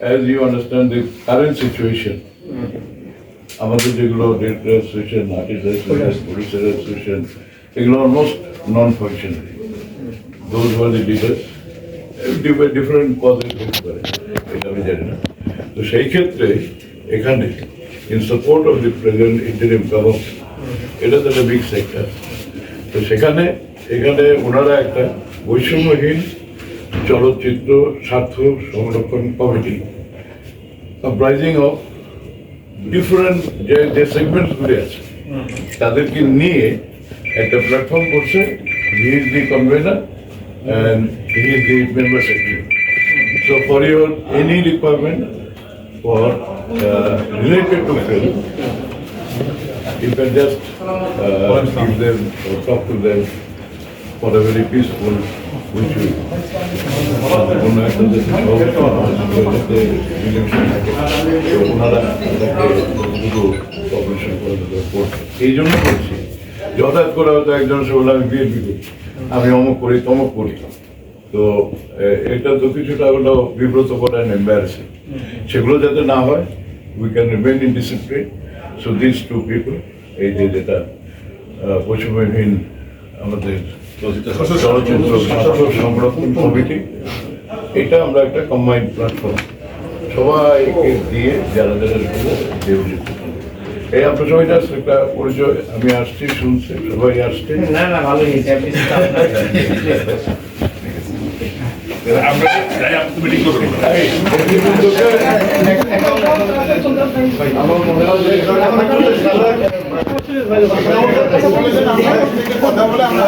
As you understand the current situation, আমাদের যেগুলো red association artist association এগুলো almost non functionary those were the leaders different causes হতে পারে এটা আমি জানি না। তো সেই ক্ষেত্রে এখানে in support of the present interim government এটা তো একটা বিগ সেক্টর তো সেখানে এখানে ওনারা একটা বৈষম্যহীন চলচ্চিত্র স্বার্থ সংরক্ষণ কমিটি কম্প্রাইজিং অফ ডিফারেন্ট যে যে সেগমেন্টসগুলি আছে তাদেরকে নিয়ে একটা প্ল্যাটফর্ম করছে he is the convener and he is the member secretary so for your any requirement for related to film you can just uh, talk to them for a very peaceful will কোনো একটা ওনারা cooperation করে এই জন্য করছি। হঠাৎ করে হয়তো একজন সে বলে আমি বিএনপি করি আমি অমুক করি, তমুক করি। তো এটা তো কিছুটা হলো বিব্রত করা এম্বারাসিং সেগুলো যাতে না হয় we can remain in discipline so this to people এই যে যেটা পশ্চিমবঙ্গহীন আমাদের চলচ্চিত্র স্বাস্থ্য সংরক্ষণ কমিটি এটা আমরা একটা কম্বাইন্ড প্ল্যাটফর্ম সবাইকে দিয়ে যারা যারা এই আপনার সবাই জাস্ট একটা পরিচয় আমি আসছি শুনছি সবাই আসছে। না না ভালো আমরা আমার মনে হয় কথা বলে আমরা